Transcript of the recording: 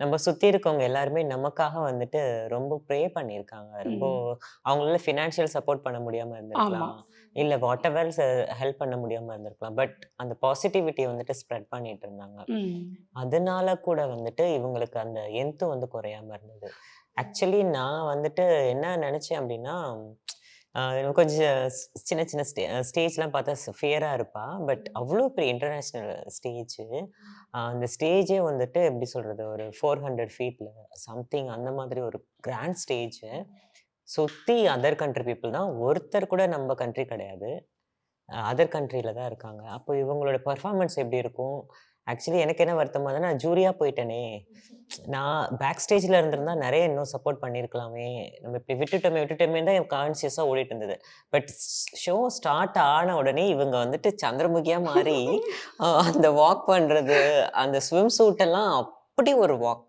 நம்ம சுத்தி இருக்கவங்க எல்லாருமே நமக்காக வந்துட்டு ரொம்ப ப்ரே பண்ணியிருக்காங்க. ரொம்ப. அவங்களால ஃபினான்ஷியல் சப்போர்ட் பண்ண முடியாம ஆமா. இருந்திருக்கலாம். இல்ல வாட்டெவர் ச ஹெல்ப் பண்ண முடியாம இருந்திருக்கலாம். பட் அந்த பாசிட்டிவிட்டிய வந்துட்டு ஸ்ப்ரெட் பண்ணிட்டு இருந்தாங்க. அதனால கூட வந்துட்டு இவங்களுக்கு அந்த என்த்து வந்து குறையாம இருந்தது. ஆக்சுவலி நான் வந்துட்டு என்ன நெனச்சேன் அப்டின்னா, கொஞ்சம் ஸ் சின்ன சின்ன ஸ்டே ஸ்டேஜ்லாம் பார்த்தா ஸ் ஃபியரா இருப்பா. பட் அவ்ளோ பெரிய இன்டர்நேஷனல் ஸ்டேஜு. அந்த ஸ்டேஜே வந்துட்டு எப்டி சொல்றது? ஒரு 400 ஃபீட்ல சம்திங் அந்த மாதிரி ஒரு கிராண்ட் ஸ்டேஜு. சுத்தி அதர் கண்ட்ரி பீப்பிள் தான். ஒருத்தர் கூட நம்ம கண்ட்ரி கிடையாது. அதர் கண்ட்ரில தான் இருக்காங்க. அப்போ இவங்களோட பெர்ஃபார்மன்ஸ் எப்டி இருக்கும்? ஆக்சுவலி எனக்கு என்ன வருத்தமா இருந்ததுன்னா, நான் ஜூரியா போயிட்டேனே! நான் பேக் ஸ்டேஜ்ல இருந்திருந்தா நெறைய இன்னும் சப்போர்ட் பண்ணியிருக்கலாமே! நம்ம இப்டி விட்டுட்டோமே விட்டுட்டோமே தான் என் கான்ஷியஸா ஓடிட்டு இருந்தது. பட் ஷோ ஸ்டார்ட் ஆன உடனே இவங்க வந்துட்டு சந்திரமுகியா மாறி அந்த வாக் பண்றது, அந்த ஸ்விம் சூட் எல்லாம் அப்படி ஒரு வாக்.